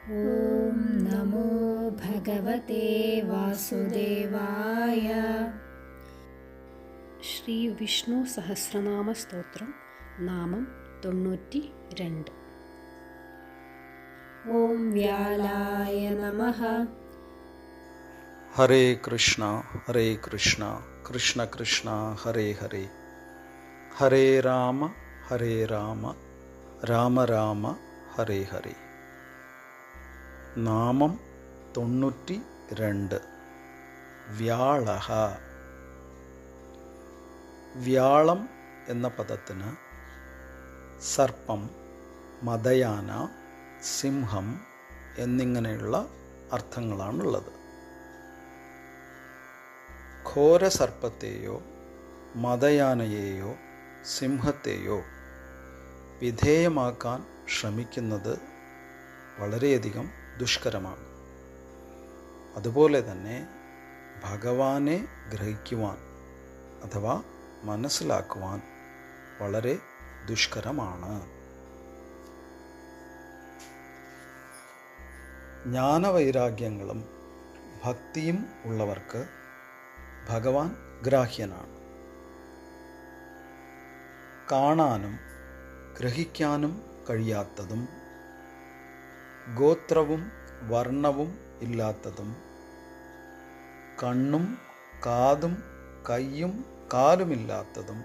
ॐ नमो भगवते वासुदेवाय। श्रीविष्णुसहस्रनामस्तोत्रं नामं तोण्णूटि रण्ड् ॐ व्यालाय नमः। हरे कृष्ण हरे कृष्ण कृष्ण कृष्ण हरे हरे। हरे राम हरे राम राम राम हरे हरे। നാമം തൊണ്ണൂറ്റി രണ്ട് വ്യാളഹ. വ്യാളം എന്ന പദത്തിന് സർപ്പം മതയാന സിംഹം എന്നിങ്ങനെയുള്ള അർത്ഥങ്ങളാണുള്ളത്. ഘോരസർപ്പത്തെയോ മതയാനയെയോ സിംഹത്തെയോ വിധേയമാക്കാൻ ശ്രമിക്കുന്നത് വളരെയധികം ദുഷ്കരമാണ് അതുപോലെ തന്നെ ഭഗവാനെ ഗ്രഹിക്കുവാൻ അഥവാ മനസ്സിലാക്കുവാൻ വളരെ ദുഷ്കരമാണ്. ജ്ഞാനവൈരാഗ്യങ്ങളും ഭക്തിയും ഉള്ളവർക്ക് ഭഗവാൻ ഗ്രാഹ്യനാണ്. കാണാനും ഗ്രഹിക്കാനും കഴിയാത്തതും ഗോത്രവും വർണവും ഇല്ലാത്തതും കണ്ണും കാതും കയ്യും കാലുമില്ലാത്തതും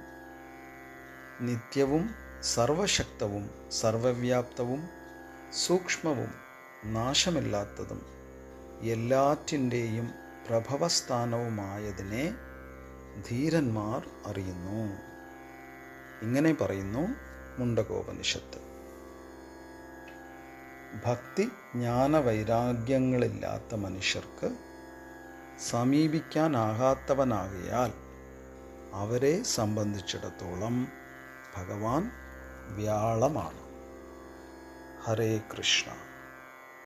നിത്യവും സർവശക്തവും സർവവ്യാപ്തവും സൂക്ഷ്മവും നാശമില്ലാത്തതും എല്ലാറ്റിന്റെയും പ്രഭവസ്ഥാനവുമായതിനെ ധീരന്മാർ അറിയുന്നു. ഇങ്ങനെ പറയുന്നു മുണ്ടകോപനിഷത്ത്. ഭക്തി ജ്ഞാന വൈരാഗ്യങ്ങളില്ലാത്ത മനുഷ്യർക്ക് സമീപിക്കാനാകാത്തവനാകയാൽ അവരെ സംബന്ധിച്ചിടത്തോളം ഭഗവാൻ വ്യാളമാണ്. ഹരേ കൃഷ്ണ.